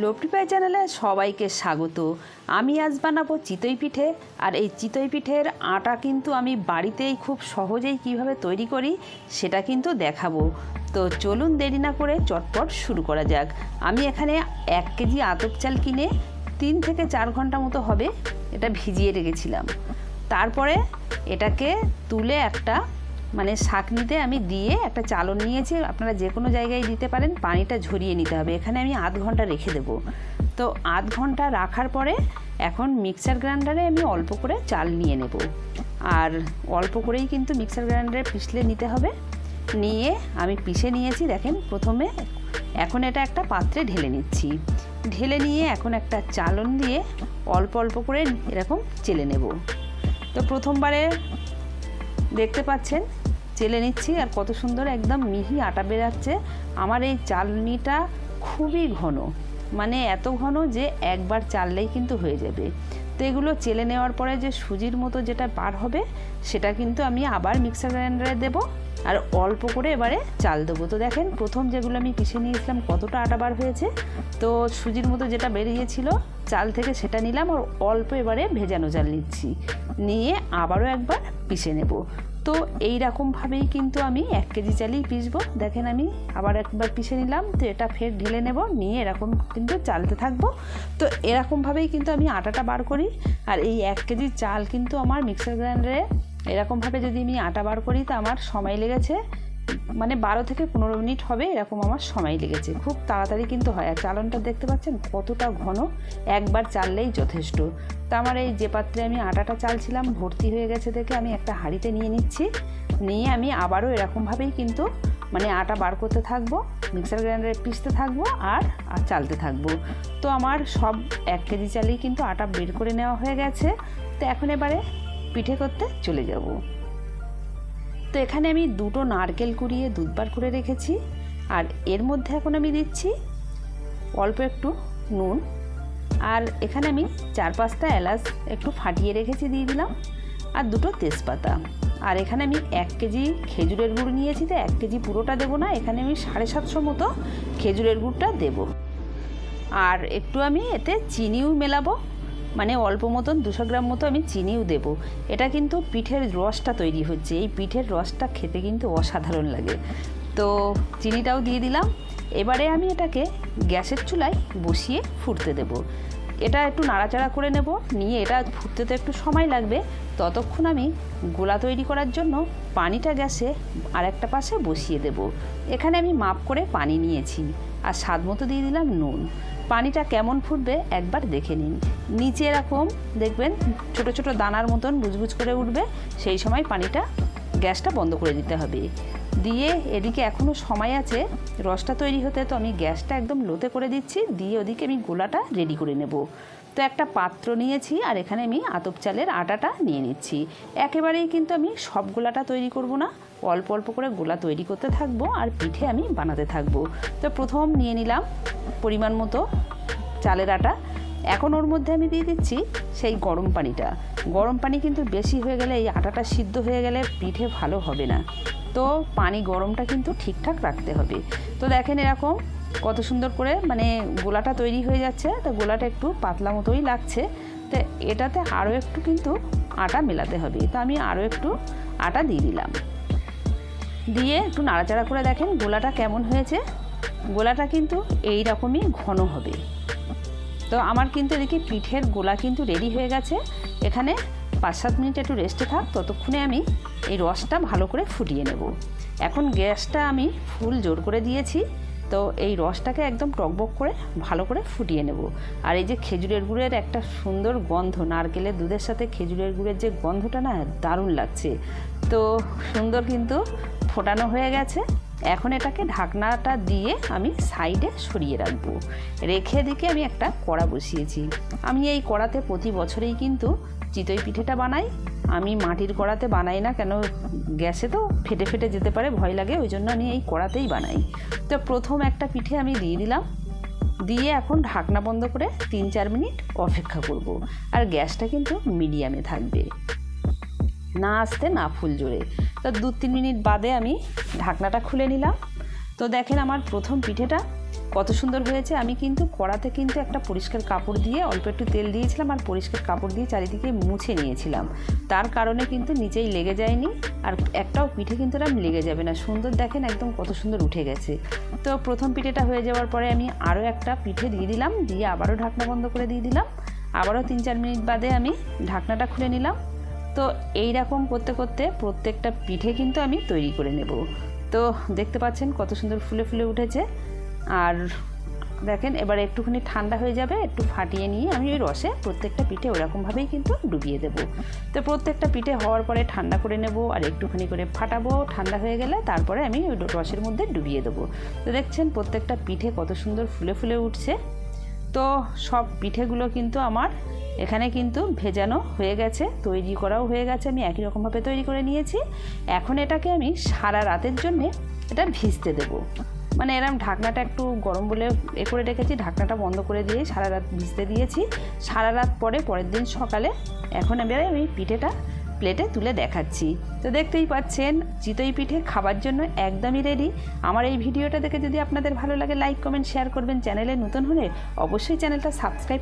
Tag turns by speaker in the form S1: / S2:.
S1: লোপটি পাই চ্যানেলে সবাইকে স্বাগত। আমি আজ বানাবো চিতই পিঠে, আর এই চিতই পিঠের আটা কিন্তু আমি বাড়িতেই খুব সহজেই কীভাবে তৈরি করি সেটা কিন্তু দেখাবো। তো চলুন দেরি না করে চটপট শুরু করা যাক। আমি এখানে এক কেজি আতপ চাল কিনে তিন থেকে চার ঘণ্টা মতো হবে এটা ভিজিয়ে রেখেছিলাম। তারপরে এটাকে তুলে একটা মানে শাকনিতে আমি দিয়ে একটা চালন নিয়েছি, আপনারা যে কোনো জায়গায় দিতে পারেন, পানিটা ঝরিয়ে নিতে হবে। এখানে আমি আধ ঘণ্টা রেখে দেবো। তো আধ ঘণ্টা রাখার পরে এখন মিক্সার গ্রাইন্ডারে আমি অল্প করে চাল নিয়ে নেব। আর অল্প করেই কিন্তু মিক্সার গ্রাইন্ডারে পিষলে নিতে হবে। নিয়ে আমি পিষে নিয়েছি, দেখেন, প্রথমে এখন এটা একটা পাত্রে ঢেলে নিচ্ছি। ঢেলে নিয়ে এখন একটা চালন দিয়ে অল্প অল্প করে এরকম চেলে নেব। তো প্রথমবারে দেখতে পাচ্ছেন চেলে নিচ্ছি আর কত সুন্দর একদম মিহি আটা বেরাচ্ছে। আমার এই চালনিটা খুবই ঘন মানে এত ঘন যে একবার চাললেই কিন্তু হয়ে যাবে। তো এগুলো চেলে নেওয়ার পরে যে সুজির মতো যেটা বার হবে, সেটা কিন্তু আমি আবার মিক্সার গ্রাইন্ডারে দেবো আর অল্প করে এবারে চাল দেবো। তো দেখেন, প্রথম যেগুলো আমি পিষে নিয়েছিলাম কতটা আটা বার হয়েছে। তো সুজির মতো যেটা বেরিয়েছিল, চাল থেকে সেটা নিলাম আর অল্প এবারে ভেজানো চাল নিচ্ছি। নিয়ে আবারও একবার পিষে নেব। তো এই রকমভাবেই কিন্তু আমি এক কেজি চালেই পিসবো দেখেন আমি আবার একবার পিষে নিলাম, তো এটা ফের ঢেলে নেব, নিয়ে এরকম কিন্তু চালতে থাকব। তো এরকমভাবেই কিন্তু আমি আটাটা বার করি, আর এই এক কেজি চাল কিন্তু আমার মিক্সার গ্রাইন্ডারে এরকমভাবে যদি আমি আটা বার করি, তো আমার সময় লেগেছে। মানে বারো থেকে পনেরো মিনিট হবে, এরকম আমার সময় লেগেছে। খুব তাড়াতাড়ি কিন্তু হয়। আর চালনটা দেখতে পাচ্ছেন কতটা ঘন, একবার চাললেই যথেষ্ট। তা আমার এই যে পাত্রে আমি আটাটা চালছিলাম, ভর্তি হয়ে গেছে দেখে আমি একটা হাঁড়িতে নিয়ে নিচ্ছি। নিয়ে আমি আবারও এরকমভাবেই কিন্তু মানে আটা বার করতে থাকব, মিক্সার গ্রাইন্ডারে পিষতে থাকব আর আর চালতে থাকব। তো আমার সব এক কেজি চালেই কিন্তু আটা বের করে নেওয়া হয়ে গেছে। তো এখন এবারে পিঠে করতে চলে যাব। তো এখানে আমি দুটো নারকেল কুড়িয়ে দুধ বার করে রেখেছি। আর এর মধ্যে এখন আমি দিচ্ছি অল্প একটু নুন। আর এখানে আমি চার পাঁচটা এলাচ একটু ফাটিয়ে রেখেছি দিয়ে দিলাম। আর দুটো তেজপাতা। আর এখানে আমি এক কেজি খেজুরের গুড় নিয়েছি তো এক কেজি পুরোটা দেবো না, এখানে আমি সাড়ে সাতশো মতো খেজুরের গুড়টা দেবো। আর একটু আমি এতে চিনিও মেলাবো। মানে অল্প মতন দুশো গ্রাম মতো আমি চিনিও দেব। এটা কিন্তু পিঠের রসটা তৈরি হচ্ছে। এই পিঠের রসটা খেতে কিন্তু অসাধারণ লাগে। তো চিনিটাও দিয়ে দিলাম। এবারে আমি এটাকে গ্যাসের চুলায় বসিয়ে ফুটতে দেব। এটা একটু নাড়াচাড়া করে নেব। নিয়ে এটা ফুটতে তো একটু সময় লাগবে। ততক্ষণ আমি গোলা তৈরি করার জন্য পানিটা গ্যাসে আর একটা পাশে বসিয়ে দেব। এখানে আমি মাপ করে পানি নিয়েছি আর স্বাদ মতো দিয়ে দিলাম নুন। পানিটা কেমন ফুটবে একবার দেখে নিন। নিচে এরকম, দেখবেন, ছোট ছোট দানার মতন বুজবুজ করে উঠবে। সেই সময় পানিটা গ্যাসটা বন্ধ করে দিতে হবে। দিয়ে এদিকে এখনও সময় আছে, রসটা তৈরি হতে, তো আমি গ্যাসটা একদম লোতে করে দিচ্ছি, দিয়ে ওদিকে আমি গোলাটা রেডি করে নেব। তো একটা পাত্র নিয়েছি, আর এখানে আমি আতপ চালের আটাটা নিয়ে নিচ্ছি। একেবারেই কিন্তু আমি সব গোলাটা তৈরি করব না, অল্প অল্প করে গোলা তৈরি করতে থাকব, আর পিঠে আমি বানাতে থাকব। তো প্রথম নিয়ে নিলাম পরিমাণ মতো চালের আটা এখন ওর মধ্যে আমি দিয়ে দিচ্ছি সেই গরম পানিটা। গরম পানি কিন্তু বেশি হয়ে গেলে এই আটাটা সিদ্ধ হয়ে গেলে পিঠে ভালো হবে না। তো পানি গরমটা কিন্তু ঠিকঠাক রাখতে হবে। তো দেখেন এরকম কত সুন্দর করে মানে গোলাটা তৈরি হয়ে যাচ্ছে, তো গোলাটা একটু পাতলা মতোই লাগছে। তো এটাতে আরও একটু কিন্তু আটা মেলাতে হবে। তো আমি আরও একটু আটা দিয়ে দিলাম। দিয়ে একটু নাড়াচাড়া করে দেখেন গোলাটা কেমন হয়েছে। গোলাটা কিন্তু এই রকমই ঘন হবে। তো আমার কিন্তু এদিকে পিঠের গোলা কিন্তু রেডি হয়ে গেছে। এখানে পাঁচ সাত মিনিট একটু রেস্টে থাক, ততক্ষণে আমি এই রসটা ভালো করে ফুটিয়ে নেব। এখন গ্যাসটা আমি ফুল জোর করে দিয়েছি, তো এই রসটাকে একদম টকবক করে ভালো করে ফুটিয়ে নেব। আর এই যে খেজুরের গুড়ের একটা সুন্দর গন্ধ, নারকেলের দুধের সাথে খেজুরের গুড়ের যে গন্ধটা না, দারুণ লাগছে। তো সুন্দর কিন্তু ফোটানো হয়ে গেছে। এখন এটাকে ঢাকনাটা দিয়ে আমি সাইডে সরিয়ে রাখব। রেখে দিকে আমি একটা কড়া বসিয়েছি। আমি এই কড়াতে প্রতি বছরেই কিন্তু চিতই পিঠেটা বানাই। আমি মাটির কড়াতে বানাই না কেন? গ্যাসে তো ফেটে ফেটে যেতে পারে, ভয় লাগে, ওই জন্য আমি এই কড়াতেই বানাই। তো প্রথম একটা পিঠে আমি দিয়ে দিলাম। দিয়ে এখন ঢাকনা বন্ধ করে তিন চার মিনিট অপেক্ষা করব। আর গ্যাসটা কিন্তু মিডিয়ামে থাকবে। না আসতে না ফুল জোরে। তো দু তিন মিনিট বাদে আমি ঢাকনাটা খুলে নিলাম। তো দেখেন আমার প্রথম পিঠেটা কত সুন্দর হয়েছে। আমি কিন্তু কড়াতে কিন্তু একটা পরিষ্কার কাপড় দিয়ে অল্প একটু তেল দিয়েছিলাম আর পরিষ্কার কাপড় দিয়ে চারিদিকে মুছে নিয়েছিলাম। তার কারণে কিন্তু নিচেই লেগে যায়নি আর একটাও পিঠে কিন্তু এরকম লেগে যাবে না। সুন্দর দেখেন একদম কত সুন্দর উঠে গেছে। তো প্রথম পিঠেটা হয়ে যাওয়ার পরে আমি আরও একটা পিঠে দিয়ে দিলাম, দিয়ে আবারও ঢাকনা বন্ধ করে দিয়ে দিলাম। আবারও তিন চার মিনিট বাদে আমি ঢাকনাটা খুলে নিলাম। তো এই রকম করতে করতে প্রত্যেকটা পিঠে কিন্তু আমি তৈরি করে নেব। তো দেখতে পাচ্ছেন কত সুন্দর ফুলে ফুলে উঠেছে। আর দেখেন, এবার একটুখানি ঠান্ডা হয়ে যাবে, একটু ফাটিয়ে নিয়ে আমি ওই রসে প্রত্যেকটা পিঠে ওরকমভাবেই কিন্তু ডুবিয়ে দেব। তো প্রত্যেকটা পিঠে হওয়ার পরে ঠান্ডা করে নেব আর একটুখানি করে ফাটাবো। ঠান্ডা হয়ে গেলে তারপরে আমি ওই রসের মধ্যে ডুবিয়ে দেবো। তো দেখছেন প্রত্যেকটা পিঠে কত সুন্দর ফুলে ফুলে উঠছে। তো সব পিঠেগুলো কিন্তু আমার এখানে কিন্তু ভেজানো হয়ে গেছে, তৈরি করাও হয়ে গেছে, আমি একই রকমভাবে তৈরি করে নিয়েছি। এখন এটাকে আমি সারা রাতের জন্যে এটা ভিজতে দেবো। মানে এরম ঢাকনাটা একটু গরম বলে এ করে রেখেছি, ঢাকনাটা বন্ধ করে দিয়ে সারা রাত ভিজতে দিয়েছি। সারা রাত পরে পরের দিন সকালে এখন এবারে আমি পিঠেটা প্লেটে তুলে দেখাচ্ছি। তো দেখতেই পাচ্ছেন, চিতই পিঠে খাবার জন্য একদমই রেডি আমার এই ভিডিওটা দেখে যদি আপনাদের ভালো লাগে লাইক কমেন্ট শেয়ার করবেন। চ্যানেলে নতুন হলে অবশ্যই চ্যানেলটা সাবস্ক্রাইব